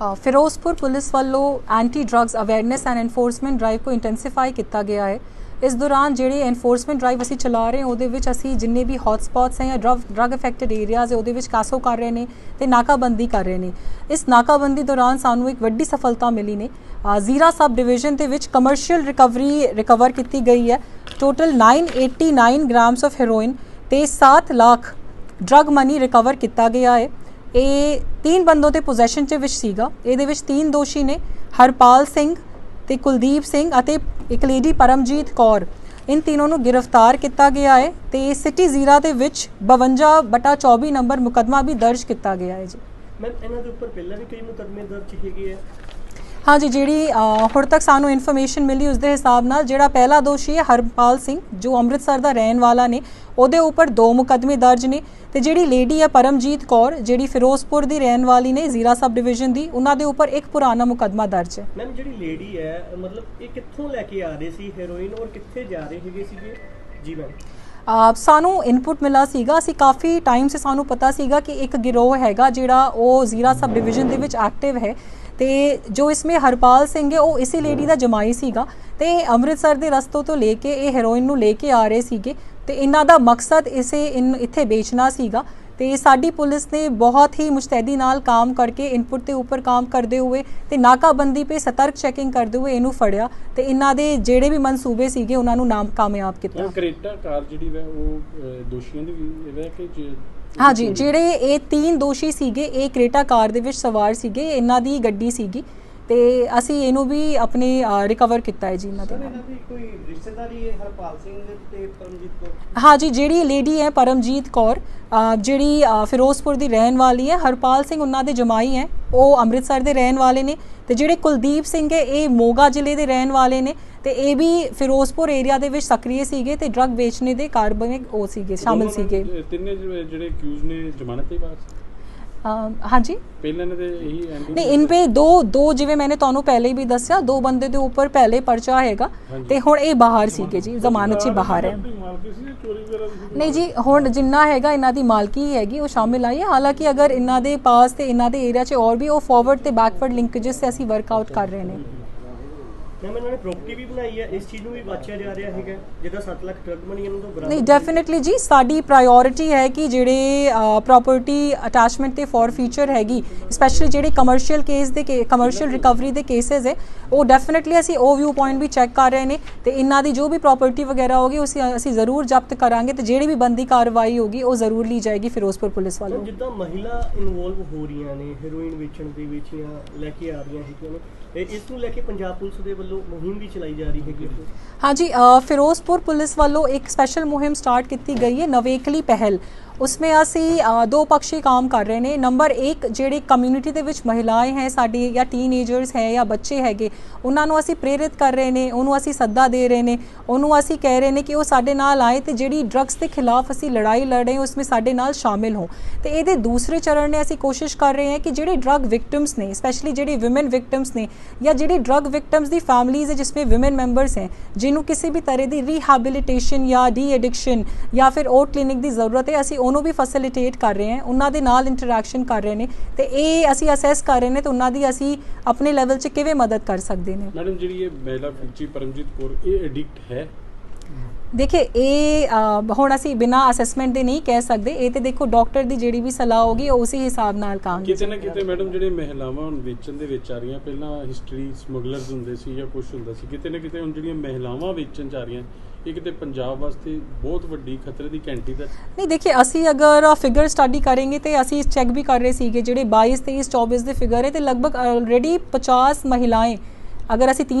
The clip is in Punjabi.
ਫਿਰੋਜ਼ਪੁਰ ਪੁਲਿਸ ਵੱਲੋਂ anti drugs awareness and enforcement drive ਕੋ ਇੰਟੈਂਸੀਫਾਈ ਕੀਤਾ ਗਿਆ ਹੈ। ਇਸ ਦੌਰਾਨ ਜਿਹੜੀ ਐਨਫੋਰਸਮੈਂਟ ਡਰਾਈਵ ਅਸੀਂ ਚਲਾ ਰਹੇ ਹਾਂ, ਉਹਦੇ ਵਿੱਚ ਅਸੀਂ ਜਿੰਨੇ ਵੀ ਹੌਟ ਸਪੌਟਸ ਹੈ ਜਾਂ ਡਰੱਗ ਡਰੱਗ ਅਫੈਕਟਡ ਏਰੀਆਜ਼ ਹੈ, ਉਹਦੇ ਵਿੱਚ ਕਾਸੋ ਕਰ ਰਹੇ ਨੇ ਤੇ ਨਾਕਾਬੰਦੀ ਕਰ ਰਹੇ ਨੇ। ਇਸ ਨਾਕਾਬੰਦੀ ਦੌਰਾਨ ਸਾਨੂੰ ਇੱਕ ਵੱਡੀ ਸਫਲਤਾ ਮਿਲੀ ਨੇ। ਜ਼ੀਰਾ ਸਬ ਡਿਵੀਜ਼ਨ ਦੇ ਵਿੱਚ ਕਮਰਸ਼ੀਅਲ ਰਿਕਵਰੀ ਰਿਕਵਰ ਕੀਤੀ ਗਈ ਹੈ। ਟੋਟਲ 989 ਗ੍ਰਾਮਸ ਆਫ ਹੈਰੋਇਨ ਤੇ 7 ਲੱਖ ਡਰੱਗ ਮਨੀ ਰਿਕਵਰ ਕੀਤਾ ਗਿਆ ਹੈ। ਇਹ ਤਿੰਨ ਬੰਦੋਂ ਦੇ ਪੋਜੈਸ਼ਨ ਚ ਵਿੱਚ ਸੀਗਾ। ਇਹਦੇ ਵਿੱਚ ਤਿੰਨ ਦੋਸ਼ੀ ਨੇ, ਹਰਪਾਲ ਸਿੰਘ ਤੇ ਕੁਲਦੀਪ ਸਿੰਘ ਅਤੇ ਇੱਕ ਲੇਡੀ ਪਰਮਜੀਤ ਕੌਰ। ਇਨ ਤਿੰਨੋਂ ਨੂੰ ਗ੍ਰਿਫਤਾਰ ਕੀਤਾ ਗਿਆ ਹੈ ਤੇ ਸਿਟੀ ਜ਼ੀਰਾ ਦੇ ਵਿੱਚ 52 ਬਟਾ 24 ਨੰਬਰ ਮੁਕਦਮਾ ਵੀ ਦਰਜ ਕੀਤਾ ਗਿਆ ਹੈ ਜੀ। ਮੈਮ ਇਹਨਾਂ ਦੇ ਉੱਪਰ ਪਹਿਲਾਂ ਵੀ ਕਈ ਮੁਕੱਦਮੇ ਦਰਜ ਹੈਗੇ ਆ? ਹਾਂਜੀ ਜਿਹੜੀ ਹੁਣ ਤੱਕ ਸਾਨੂੰ ਇਨਫੋਰਮੇਸ਼ਨ ਮਿਲੀ ਉਸ ਦੇ ਹਿਸਾਬ ਨਾਲ ਜਿਹੜਾ ਪਹਿਲਾ ਦੋਸ਼ੀ ਹੈ ਹਰਪਾਲ ਸਿੰਘ ਜੋ ਅੰਮ੍ਰਿਤਸਰ ਦਾ ਰਹਿਣ ਵਾਲਾ ਨੇ ਉਹਦੇ ਉੱਪਰ ਦੋ ਮੁਕੱਦਮੇ ਦਰਜ ਨੇ ਤੇ ਜਿਹੜੀ ਲੇਡੀ ਹੈ ਪਰਮਜੀਤ ਕੌਰ ਜਿਹੜੀ ਫਿਰੋਜ਼ਪੁਰ ਦੀ ਰਹਿਣ ਵਾਲੀ ਨੇ ਜ਼ੀਰਾ ਸਬ ਡਿਵੀਜ਼ਨ ਦੀ ਉਹਨਾਂ ਦੇ ਉੱਪਰ ਇੱਕ ਪੁਰਾਣਾ ਮੁਕੱਦਮਾ ਦਰਜ ਹੈ। ਮੈਮ ਜਿਹੜੀ ਲੇਡੀ ਹੈ ਮਤਲਬ ਇਹ ਕਿੱਥੋਂ ਲੈ ਕੇ ਆ ਰਹੇ ਸੀ ਹੈਰੋਇਨ ਔਰ ਕਿੱਥੇ ਜਾ ਰਹੇ ਹੈਗੇ ਸੀਗੇ? ਜੀ ਮੈਮ ਸਾਨੂੰ ਇਨਪੁਟ ਮਿਲਾ ਸੀਗਾ ਅਸੀਂ ਕਾਫੀ ਟਾਈਮ ਸੇ ਸਾਨੂੰ ਪਤਾ ਸੀਗਾ ਕਿ ਇੱਕ ਗਿਰੋਹ ਹੈਗਾ ਜਿਹੜਾ ਉਹ ਜ਼ੀਰਾ ਸਬ ਡਿਵੀਜ਼ਨ ਦੇ ਵਿੱਚ ਐਕਟਿਵ ਹੈ। ਤੇ ਜੋ ਇਸਮੇ ਹਰਪਾਲ ਸਿੰਘ ਹੈ, ਉਹ ਇਸੇ ਲੇਡੀ ਦਾ ਜਮਾਈ ਸੀਗਾ ਤੇ ਇਹ ਅੰਮ੍ਰਿਤਸਰ ਦੇ ਰਸਤੋਂ ਤੋਂ ਲੈ ਕੇ ਇਹ ਹੈਰੋਇਨ ਨੂੰ ਲੈ ਕੇ ਆ ਰਹੇ ਸੀਗੇ ਤੇ ਇਹਨਾਂ ਦਾ ਮਕਸਦ ਇਸੇ ਇਨ- ਇੱਥੇ ਵੇਚਣਾ ਸੀਗਾ ਤੇ ਸਾਡੀ ਪੁਲਿਸ ਨੇ ਬਹੁਤ ਹੀ ਮੁਸਤੈਦੀ ਨਾਲ ਕੰਮ ਕਰਕੇ ਇਨਪੁਟ ਦੇ ਉੱਪਰ ਕੰਮ ਕਰਦੇ ਹੋਏ ਤੇ ਨਾਕਾਬੰਦੀ ਤੇ ਸਤਰਕ ਚੈਕਿੰਗ ਕਰਦੇ ਹੋਏ ਇਹਨੂੰ ਫੜਿਆ ਤੇ ਇਹਨਾਂ ਦੇ ਜਿਹੜੇ ਵੀ ਮਨਸੂਬੇ ਸੀਗੇ ਉਹਨਾਂ ਨੂੰ ਨਾਮ ਕਾਮਯਾਬ ਕੀਤਾ ਕਰੇਟਾ ਕਾਰ ਜਿਹੜੀ ਵੈ ਉਹ ਦੋਸ਼ੀਆਂ ਦੀ ਵੀ ਕਿ ਹਾਂਜੀ ਜਿਹੜੇ ਇਹ ਤਿੰਨ ਦੋਸ਼ੀ ਸੀਗੇ ਇਹ ਕ੍ਰੇਟਾ ਕਾਰ ਦੇ ਵਿੱਚ ਸਵਾਰ ਸੀਗੇ ਇਹਨਾਂ ਦੀ ਗੱਡੀ ਸੀਗੀ ਤੇ ਅਸੀਂ ਇਹਨੂੰ ਵੀ ਆਪਣੇ ਰਿਕਵਰ ਕੀਤਾ ਹੈ ਜੀ ਇਹਨਾਂ ਦੇ ਨਾਲ ਦੀ ਕੋਈ ਰਿਸ਼ਤੇਦਾਰੀ ਹੈ ਹਰਪਾਲ ਸਿੰਘ ਤੇ ਪਰਮਜੀਤ ਕੌਰ? ਹਾਂਜੀ ਜਿਹੜੀ ਲੇਡੀ ਹੈ ਪਰਮਜੀਤ ਕੌਰ ਅ, ਜਿਹੜੀ ਅ, ਫਿਰੋਜ਼ਪੁਰ ਦੀ ਰਹਿਣ ਵਾਲੀ ਹੈ ਹਰਪਾਲ ਸਿੰਘ ਉਹਨਾਂ ਦੇ ਜਮਾਈ ਹੈ ਉਹ ਅੰਮ੍ਰਿਤਸਰ ਦੇ ਰਹਿਣ ਵਾਲੇ ਨੇ ਤੇ ਜਿਹੜੇ ਕੁਲਦੀਪ ਸਿੰਘ ਹੈ ਇਹ ਮੋਗਾ ਜ਼ਿਲ੍ਹੇ ਦੇ ਰਹਿਣ ਵਾਲੇ ਨੇ ਤੇ ਇਹ ਵੀ ਫਿਰੋਜ਼ਪੁਰ ਏਰੀਆ ਦੇ ਵਿੱਚ ਸਕਰੀਏ ਸੀਗੇ ਤੇ ਡਰੱਗ ਵੇਚਣੇ ਦੇ ਕਾਰਵਾਈ ਉਹ ਸੀਗੇ ਸ਼ਾਮਿਲ ਸੀਗੇ। ਤਿੰਨੇ ਜਿਹੜੇ ਅਕਿਊਜ਼ ਨੇ ਜ਼ਮਾਨਤ ਤੇ ਬਾਹਰ ਹਾਂਜੀ? ਪਹਿਲਾਂ ਨੇ ਇਹੀ ਨਹੀਂ ਇਨ ਪੇ ਦੋ ਦੋ ਜਿਵੇਂ ਮੈਨੇ ਤੁਹਾਨੂੰ ਪਹਿਲੇ ਹੀ ਵੀ ਦੱਸਿਆ ਦੋ ਬੰਦੇ ਦੇ ਉੱਪਰ ਪਹਿਲੇ ਪਰਚਾ ਹੈਗਾ ਤੇ ਹੁਣ ਇਹ ਬਾਹਰ ਸੀਗੇ ਜੀ ਜ਼ਮਾਨਤ 'ਚ ਬਾਹਰ ਹੈ। ਨਹੀਂ ਜੀ ਹੁਣ ਜਿੰਨਾ ਹੈਗਾ ਇਹਨਾਂ ਦੀ ਮਾਲਕੀ ਹੈਗੀ ਉਹ ਸ਼ਾਮਿਲ ਆਈ ਹੈ। ਹਾਲਾਂਕਿ ਅਗਰ ਇਹਨਾਂ ਦੇ ਪਾਸ ਤੇ ਇਹਨਾਂ ਦੇ ਏਰੀਆ 'ਚ ਹੋਰ ਵੀ ਉਹ ਫਾਰਵਰਡ ਤੇ ਬੈਕਵਰਡ ਲਿੰਕੇजेस ਤੇ ਅਸੀਂ ਵਰਕਆਊਟ ਕਰ ਰਹੇ ਨੇ। ਮੈਮ ਇਹਨਾਂ ਨੇ ਪ੍ਰਾਪਰਟੀ ਵੀ ਬਣਾਈ ਹੈ ਇਸ ਚੀਜ਼ ਨੂੰ ਵੀ ਬਾਚਿਆ ਜਾ ਰਿਹਾ ਹੈਗਾ ਜਿਹਦਾ 7 ਲੱਖ ਡਰਗ ਮਨੀ ਇਹਨਾਂ ਤੋਂ ਬਰਾਮਦ ਨਹੀਂ ਡੈਫੀਨਿਟਲੀ ਜੀ ਸਾਡੀ ਪ੍ਰਾਇੋਰਟੀ ਹੈ ਕਿ ਜਿਹੜੇ ਪ੍ਰਾਪਰਟੀ ਅਟੈਚਮੈਂਟ ਤੇ ਫੋਰ ਫੀਚਰ ਹੈਗੀ ਸਪੈਸ਼ਲੀ ਜਿਹੜੇ ਕਮਰਸ਼ੀਅਲ ਕੇਸ ਦੇ ਕਮਰਸ਼ੀਅਲ ਰਿਕਵਰੀ ਦੇ ਕੇਸਸ ਹੈ ਉਹ ਡੈਫੀਨਿਟਲੀ ਅਸੀਂ ਉਹ ਵਿਊ ਪੁਆਇੰਟ ਵੀ ਚੈੱਕ ਕਰ ਰਹੇ ਨੇ ਤੇ ਇਹਨਾਂ ਦੀ ਜੋ ਵੀ ਪ੍ਰਾਪਰਟੀ ਵਗੈਰਾ ਹੋਗੀ ਉਸ ਅਸੀਂ ਜ਼ਰੂਰ ਜ਼ਬਤ ਕਰਾਂਗੇ ਤੇ ਜਿਹੜੀ ਵੀ ਬੰਦੀ ਕਾਰਵਾਈ ਹੋਗੀ ਉਹ ਜ਼ਰੂਰ ਲਈ ਜਾਏਗੀ ਫਿਰੋਜ਼ਪੁਰ ਪੁਲਿਸ ਵੱਲੋਂ। ਜਿੱਦਾਂ ਮਹਿਲਾ ਇਨਵੋਲਵ ਹੋ ਰਹੀਆਂ ਨੇ ਹੈਰੋਇਨ ਵੇਚਣ ਦੇ ਵਿੱਚ ਜਾਂ ਲੈ ਕੇ ਆ ਰਹੀਆਂ ਹੈਗੀਆਂ ਨੇ ਇਸ ਨੂੰ ਲੈ ਕੇ ਪੰਜਾਬ ਪੁਲਿਸ ਦੇ ਵੱਲੋਂ ਮੁਹਿੰਮ ਵੀ ਚਲਾਈ ਜਾ ਰਹੀ ਹੈਗੀ ਹਾਂਜੀ ਅ, ਫਿਰੋਜ਼ਪੁਰ ਪੁਲਿਸ ਵੱਲੋਂ ਇੱਕ ਸਪੈਸ਼ਲ ਮੁਹਿੰਮ ਸਟਾਰਟ ਕੀਤੀ ਗਈ ਹੈ ਨਵੇਕਲੀ ਪਹਿਲ। ਉਸਮੇ ਅਸੀਂ ਦੋ ਪੱਖੀ ਕੰਮ ਕਰ ਰਹੇ ਨੇ। ਨੰਬਰ 1 ਜਿਹੜੀ ਕਮਿਊਨਿਟੀ ਦੇ ਵਿੱਚ ਮਹਿਲਾਏ ਹੈ, ਸਾਡੀ ਜਾਂ ਟੀਨੇਜਰਸ ਹੈ ਜਾਂ ਬੱਚੇ ਹੈਗੇ, ਉਹਨਾਂ ਨੂੰ ਅਸੀਂ ਪ੍ਰੇਰਿਤ ਕਰ ਰਹੇ ਨੇ, ਉਹਨੂੰ ਅਸੀਂ ਸੱਦਾ ਦੇ ਰਹੇ ਨੇ। ਉਹਨੂੰ ਅਸੀਂ ਕਹਿ ਰਹੇ ਨੇ ਕਿ ਉਹ ਸਾਡੇ ਨਾਲ ਆਏ ਤੇ ਜਿਹੜੀ ਡਰੱਗਸ ਦੇ ਖਿਲਾਫ ਅਸੀਂ ਲੜਾਈ ਲੜ ਰਹੇ, ਉਸਮੇ ਸਾਡੇ ਨਾਲ ਸ਼ਾਮਿਲ ਹੋ ਤੇ ਇਹਦੇ ਦੂਸਰੇ ਚਰਨ ਨੇ ਅਸੀਂ ਕੋਸ਼ਿਸ਼ ਕਰ ਰਹੇ ਹਾਂ ਕਿ ਜਿਹੜੇ ਡਰੱਗ ਵਿਕਟਿਮਸ ਨੇ ਸਪੈਸ਼ਲੀ ਜਿਹੜੇ ਔਮਨ ਵਿਕਟਿਮਸ ਨੇ, ਜਾਂ ਜਿਹੜੀ ਡਰੱਗ ਵਿਕਟਿਮਸ ਦੀ ਫੈਮਲੀਜ਼ ਹੈ ਜਿਸ ਵਿੱਚ ਔਮਨ ਮੈਂਬਰਸ ਹੈ, ਜਿਹਨੂੰ ਕਿਸੇ ਵੀ ਤਰ੍ਹਾਂ ਦੀ ਰੀਹੈਬਿਲਿਟੇਸ਼ਨ ਜਾਂ ਡੀ ਐਡਿਕਸ਼ਨ ਜਾਂ ਫਿਰ ਓਟ ਕਲੀਨਿਕ ਦੀ ਜ਼ਰੂਰਤ ਹੈ, ਅਸੀਂ ਉਹਨੂੰ ਵੀ ਫੈਸਿਲਿਟੇਟ ਕਰ ਰਹੇ ਹਾਂ, ਉਹਨਾਂ ਦੇ ਨਾਲ ਇੰਟਰੈਕਸ਼ਨ ਕਰ ਰਹੇ ਨੇ ਤੇ ਇਹ ਅਸੀਂ ਅਸੈਸ ਕਰ ਰਹੇ ਨੇ ਤੇ ਉਹਨਾਂ ਦੀ ਅਸੀਂ ਆਪਣੇ ਲੈਵਲ 'ਚ ਕਿਵੇਂ ਮਦਦ ਕਰ ਸਕਦੇ ਨੇ। ਮੈਡਮ, ਜਿਹੜੀ ਇਹ ਮਹਿਲਾ ਫੁੱਚੀ ਪਰਮਜੀਤ ਕੌਰ, ਇਹ ਐਡਿਕਟ ਹੈ? ਦੇਖੇ ਇਹ ਹੁਣ ਅਸੀਂ ਬਿਨਾ ਅਸੈਸਮੈਂਟ ਦੇ ਨਹੀਂ ਕਹਿ ਸਕਦੇ। ਇਹ ਤੇ ਦੇਖੋ ਡਾਕਟਰ ਦੀ ਜਿਹੜੀ ਵੀ ਸਲਾਹ ਹੋਗੀ ਉਸੇ ਹਿਸਾਬ ਨਾਲ ਕੰਮ ਕਿਤੇ ਨਾ ਕਿਤੇ ਮੈਡਮ ਜਿਹੜੇ ਮਹਿਲਾਵਾਂ ਹੁਣ ਵੇਚਣ ਦੇ ਵਿੱਚ ਆ ਰਹੀਆਂ ਪਹਿਲਾਂ ਹਿਸਟਰੀ ਸਮਗਲਰਸ ਹੁੰਦੇ ਸੀ ਜਾਂ ਕੁਝ ਹੁੰਦਾ ਸੀ ਕਿਤੇ ਨਾ ਕਿਤੇ ਹੁਣ ਜਿਹੜੀਆਂ ਮਹਿਲਾਵਾਂ ਵੇਚਣ ਜਾ ਰਹੀਆਂ ਇਹ ਕਿਤੇ ਪੰਜਾਬ ਵਾਸਤੇ ਬਹੁਤ ਵੱਡੀ ਖਤਰੇ ਦੀ ਘੰਟੀ ਦਾ ਨਹੀਂ ਦੇਖिए ਅਸੀਂ ਅਗਰ ਫਿਗਰ ਸਟੱਡੀ ਕਰਾਂਗੇ ਤੇ ਅਸੀਂ ਚੈੱਕ ਵੀ ਕਰ ਰਹੇ ਸੀਗੇ ਜਿਹੜੇ 22 23 24 ਦੇ ਫਿਗਰ ਹੈ ਤੇ ਲਗਭਗ ਆਲਰੇਡੀ 50 ਮਹਿਲਾएं ਅਗਰ ਅਸੀਂ 3